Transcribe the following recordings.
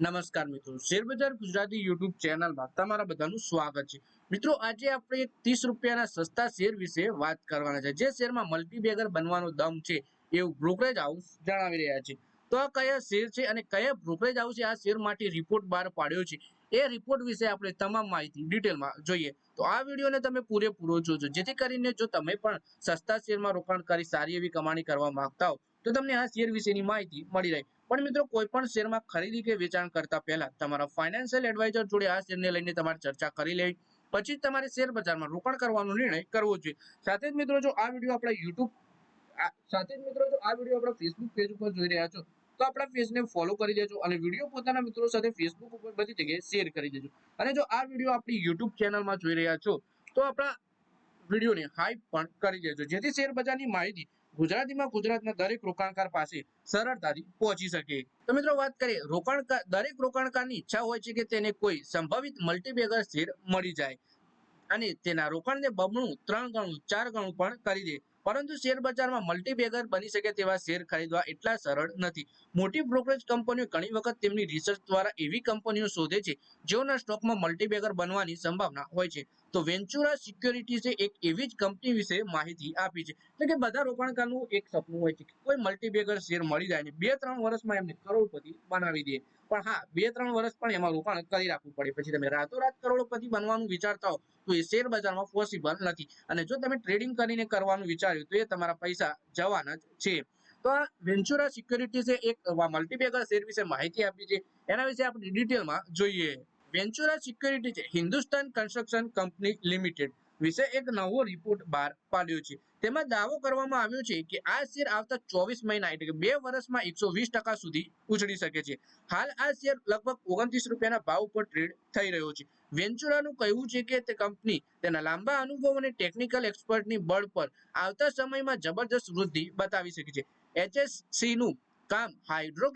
નમસ્કાર મિત્રો. શેરબજાર ગુજરાતી યુટ્યુબ ચેનલમાં તમારા બધાનું સ્વાગત છે. મિત્રો, આજે આપણે ત્રીસ રૂપિયાના સસ્તા શેર વિશે વાત કરવાના છે. જે શેરમાં મલ્ટીબેગર બનવાનો દમ છે એવું બ્રોકરેજ હાઉસ જણાવી રહ્યા છે. તો આ કયા શેર છે અને કયા બ્રોકરેજ હાઉસે આ શેર માટે રિપોર્ટ બહાર પાડ્યો છે? એ રિપોર્ટ વિશે આપણે તમામ માહિતી ડિટેલમાં જોઈએ. તો આ વિડીયોને તમે પૂરેપૂરો જોજો. જેથી કરીને જો તમે પણ સસ્તા શેરમાં રોકાણ કરી સારી એવી કમાણી કરવા માંગતા હો, તો તમને આ શેર વિશેની માહિતી મળી રહે. પણ મિત્રો કોઈ પણ શેરમાં ખરીદી કે વેચાણ કરતા પહેલા તમારા ફાઇનાન્શિયલ એડવાઇઝર જોડે આ શેરને લઈને તમારે ચર્ચા કરી લેવી. પછી જ તમારે શેર બજારમાં રોકાણ કરવાનો નિર્ણય કરવો જોઈએ. સાથે જ મિત્રો જો આ વીડિયો આપણા યુટ્યુબ સાથે જ મિત્રો જો આ વીડિયો આપણા ફેસબુક પેજ ઉપર જોઈ રહ્યા છો, તો આપણા પેજને ફોલો કરી દેજો અને વીડિયો પોતાના મિત્રો સાથે ફેસબુક ઉપર બધી જગ્યાએ શેર કરી દેજો. અને જો આ વીડિયો આપણી યુટ્યુબ ચેનલમાં જોઈ રહ્યા છો, તો આપણા વિડીયોને હાઈપ પણ કરી દેજો. જેથી શેર બજારની માહિતી ગુજરાતીમાં ગુજરાતના દરેક રોકાણકાર પાસે સરળતાથી પહોંચી શકે. તો મિત્રો વાત કરીએ રોકાણકાર દરેક રોકાણકારની ઈચ્છા હોય છે કે તેને કોઈ સંભવિત મલ્ટીબેગર શેર મળી જાય અને તેના રોકાણને બમણું, ત્રણ ગણું, ચાર ગણું પણ કરી દે. પરંતુ શેર બજારમાં મલ્ટીબેગર બની શકે તેવા શેર ખરીદવા એટલા સરળ નથી. મોટી બ્રોકરેજ કંપનીઓ ઘણી વખત તેમની રિસર્ચ દ્વારા એવી કંપનીઓ શોધે છે જેઓના સ્ટોકમાં મલ્ટીબેગર બનવાની સંભાવના હોય છે. તો વેન્ચુરા સિક્યોરિટીઝે એક એવી જ કંપની વિશે માહિતી આપી છે. એટલે કે બધા રોકાણકારનું એક સપનું હોય છે કે કોઈ મલ્ટીબેગર શેર મળી જાય ને બે ત્રણ વર્ષમાં એમને કરોડપતિ બનાવી દે. પણ હા, બે ત્રણ વર્ષ પણ એમાં રોકાણ કરી રાખવું પડે. પછી તમે રાતોરાત કરોડપતિ બનવાનું વિચારતા હો, તો એ શેર બજારમાં પોસિબલ નથી. અને જો તમે ટ્રેડિંગ કરીને કરવાનું વિચાર્યું, તો એ તમારા પૈસા જવાના જ છે. તો આ વેન્ચુરા સિક્યોરિટીઝે એક મલ્ટીબેગર શેર વિશે માહિતી આપી છે. એના વિશે આપણે ડિટેલમાં જોઈએ. વેન્ચુરા સિક્યોરિટી છે હિન્દુસ્તાન કન્સ્ટ્રક્શન કંપની લિમિટેડ વિશે એક નવો રિપોર્ટ બહાર પાડ્યો છે. તેમાં દાવો કરવામાં આવ્યો છે કે આ શેર આવતા ચોવીસ મહિના એટલે કે બે વર્ષમાં એકસો વીસ ટકા સુધી ઉછળી શકે છે. હાલ આ શેર લગભગ ઓગણત્રીસ રૂપિયાના ભાવ ઉપર ટ્રેડ થઈ રહ્યો છે. વેન્ચુરાનું કહેવું છે કે તે કંપની તેના લાંબા અનુભવ અને ટેકનિકલ એક્સપર્ટની બળ પર આવતા સમયમાં જબરદસ્ત વૃદ્ધિ બતાવી શકે છે. એચએસસીનું કામ હાઇડ્રો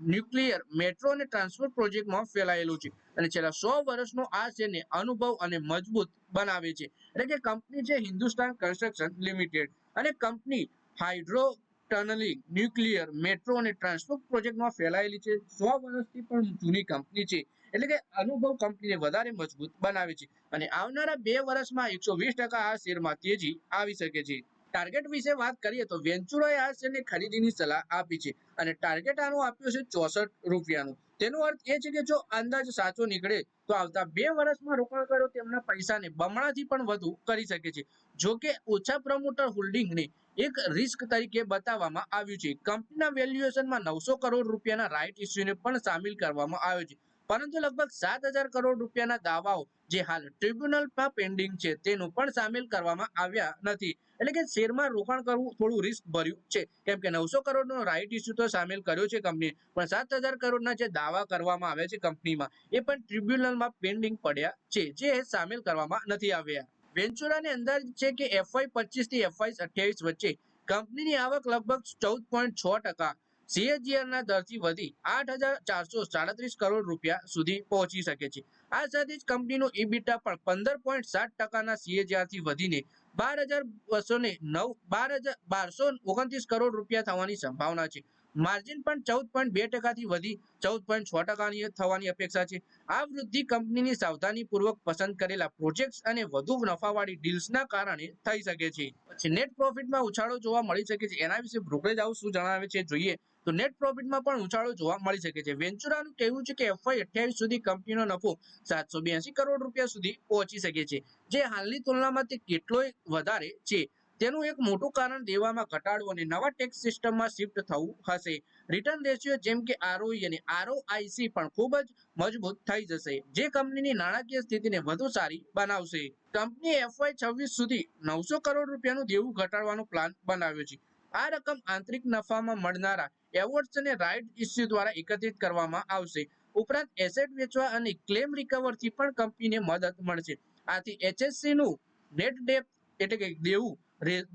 ન્યુક્લિયર મેટ્રો અને ટ્રાન્સપોર્ટ પ્રોજેક્ટમાં ફેલાયેલું છે. અને છેલ્લા સો વર્ષનો આ છે અનુભવ અને મજબૂત બનાવે છે. એટલે કે કંપની છે હિન્દુસ્તાન કન્સ્ટ્રક્શન લિમિટેડ. અને company hydro tunnelling nuclear metro અને ટ્રાન્સપોર્ટ પ્રોજેક્ટમાં ફેલાયેલી છે. સો વર્ષથી પણ જૂની કંપની છે. એટલે કે અનુભવ કંપનીને વધારે મજબૂત બનાવે છે. અને આવનારા બે વર્ષમાં એકસો વીસ ટકા આ શેરમાં તેજી આવી શકે છે. ટાર્ગેટ વિશે વાત કરીએ તો વેન્ચુરાએ આ શેરની ખરીદીની સલાહ આપી છે અને ટાર્ગેટ આનું આપ્યું છે ચોસઠ રૂપિયાનું. તેનો અર્થ એ છે કે જો અંદાજ સાચો નીકળે તો આવતા બે વર્ષમાં રોકાણકારો તેમના પૈસાને બમણાથી પણ વધુ કરી શકે છે. જો કે ઓછા પ્રમોટર હોલ્ડિંગને એક રિસ્ક તરીકે બતાવવામાં આવ્યું છે. કંપનીના વેલ્યુએશનમાં નવસો કરોડ રૂપિયાના રાઇટ ઇસ્યુને પણ સામેલ કરવામાં આવ્યો છે. પરંતુ લગભગ સાત હજાર કરોડ રૂપિયાના દાવાઓ જે હાલ ટ્રિબ્યુનલમાં પેન્ડિંગ છે, તેનું પણ સામેલ કરવામાં આવ્યા નથી. એટલે કે શેરમાં રોકાણ કરવું થોડું રિસ્ક ભર્યું છે. કેમ કે નવસો કરોડનો રાઇટ ઇસ્યુ તો સામેલ કર્યો છે કંપનીએ, પણ સાત હજાર કરોડના જે દાવા કરવામાં આવ્યા છે કંપનીમાં, એ પણ ટ્રિબ્યુનલમાં પેન્ડિંગ પડ્યા છે, જે સામેલ કરવામાં નથી આવ્યા. વેન્ચુરાને અંદાજ છે કે એફઆઈ પચીસથી એફઆઈ અઠ્યાવીસ વચ્ચે, કંપનીની આવક લગભગ ચૌદ પોઈન્ટ છ ટકા CAGR ના દરથી વધી આઠ હજાર ચારસો સાડત્રીસ કરોડ રૂપિયા સુધી પહોંચી શકે છે. આ સાથે જ કંપનીનો ઇબીટા પણ પંદર પોઈન્ટ સાત ટકાના સીએજીઆરથી વધીને બાર હજાર બસો ને નવ, બાર હજાર બારસો ઓગણત્રીસ કરોડ રૂપિયા થવાની સંભાવના છે. માર્જિન પણ ચૌદ પોઈન્ટ બે ટકાથી વધી, ચૌદ પોઈન્ટ છ ટકાની થવાની અપેક્ષા છે. આ વૃદ્ધિ કંપનીની સાવધાનીપૂર્વક પસંદ કરેલા પ્રોજેક્ટ્સ અને વધુ નફાવાળી ડીલ્સના કારણે થઈ શકે છે. પછી નેટ પ્રોફિટમાં ઉછાળો જોવા મળી શકે છે. એના વિશે બ્રોકરેજ હાઉસ શું જણાવે છે જોઈએ. તો નેટ પ્રોફિટમાં પણ ઉછાળો જોવા મળી શકે છે. વેન્ચુરાનું કહેવું છે કે એફઆઈ અઠ્યાવીસ સુધી કંપનીનો નફો સાતસો કરોડ રૂપિયા સુધી પહોંચી શકે છે. જે હાલની તુલનામાં તે કેટલોય વધારે છે. તેનું એક મોટું કારણ દેવામાં ઘટાડો અને નવા ટેક્સ સિસ્ટમમાં શિફ્ટ થવું હશે. રિટર્ન રેશિયો જેમ કે આરઓઈ અને આરઓઆઈસી પણ ખૂબ જ મજબૂત થઈ જશે, જે કંપનીની નાણાકીય સ્થિતિને વધુ સારી બનાવશે. કંપની એફવાય છવ્વીસ સુધી નવસો કરોડ રૂપિયાનું દેવું ઘટાડવાનો પ્લાન બનાવ્યો છે. આ રકમ આંતરિક નફામાં મળનારા એવોર્ડ્સ અને રાઇટ ઇસ્યુ દ્વારા એકત્રિત કરવામાં આવશે. ઉપરાંત એસેટ વેચવા અને ક્લેમ રિકવરથી પણ કંપનીને મદદ મળશે. આથી એચએસસી નું નેટ ડેપ એટલે કે દેવું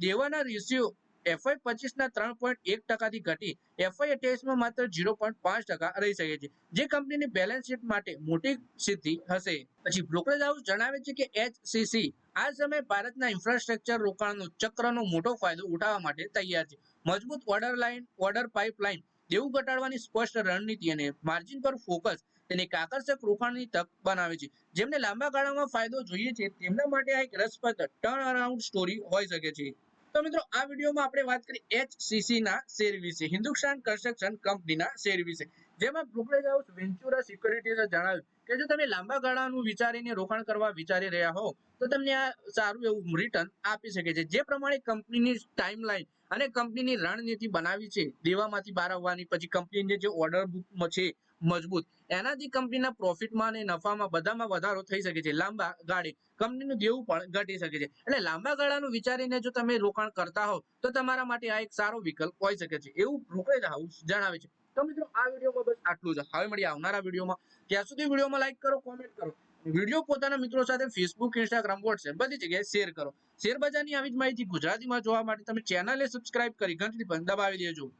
દેવાના રેશિયો એફઆઈ પચીસ ના ત્રણ પોઈન્ટ એક ટકાથી ઘટી. એફઆઈ અઠ્યાવીસમાં માત્ર ઝીરો પોઈન્ટ પાંચ ટકા રહી શકે છે. જે કંપનીની બેલેન્સ શીટ માટે મોટી સિદ્ધિ હશે. પછી બ્રોકરેજ હાઉસ જણાવે છે કે એચસીસી આ સમયે ભારતના ઇન્ફ્રાસ્ટ્રક્ચર રોકાણનો ચક્રનો મોટો ફાયદો ઉઠાવવા માટે તૈયાર છે. મજબૂત ઓર્ડર લાઇન ઓર્ડર પાઇપલાઇન દેવું ઘટાડવાની સ્પષ્ટ રણનીતિ અને માર્જિન પર ફોકસ તેને આકર્ષક રોકાણની તક બનાવે છે. જેમને લાંબા ગાળામાં ફાયદો જોઈએ છે, તેમના માટે આ એક રસપ્રદ ટર્ન અરાઉન્ડ સ્ટોરી હોઈ શકે છે. તો મિત્રો, આ વિડીયોમાં આપણે વાત કરી એચસીસી ના શેર વિશે, હિન્દુસ્તાન કન્સ્ટ્રક્શન કંપનીના શેર વિશે. જેમાં બ્રોકરેજ હાઉસ વેન્ચુરા સિક્યુરિટીઝે જણાવ્યું કે જો તમે લાંબા ગાળાનું વિચારીને રોકાણ કરવા વિચારી રહ્યા હો તો તમને આ સારું એવું રિટર્ન આપી શકે છે. જે પ્રમાણે કંપનીની ટાઈમલાઈન અને કંપનીની રણનીતિ બનાવી છે, દેવામાંથી બહાર આવવાની, પછી કંપનીને જે ઓર્ડર બુક છે મજબૂત. એનાથી કંપનીના પ્રોફિટમાં અને નફામાં બધામાં વધારો થઈ શકે છે. લાંબા ગાળે કંપનીનું દેવું પણ ઘટી શકે છે. એટલે લાંબા ગાળાનું વિચારીને જો તમે રોકાણ કરતા હો તો તમારા માટે આ એક સારો વિકલ્પ હોઈ શકે છે. એવું બ્રોકરેજ હાઉસ જણાવે છે. તો મિત્રો, આ વિડીયોમાં બસ આટલું જ. હવે મળીએ આવનારા વિડીયોમાં. ત્યાં સુધી વિડીયોમાં લાઈક કરો કોમેન્ટ કરો. વીડિયો પોતાના મિત્રો સાથે ફેસબુક ઇન્સ્ટાગ્રામ વોટ્સએપ બધી જગ્યાએ શેર કરો. શેર બજારની આવી જ માહિતી ગુજરાતીમાં જોવા માટે તમે ચેનલને સબસ્ક્રાઇબ કરી ઘંટડી પણ દબાવી દેજો.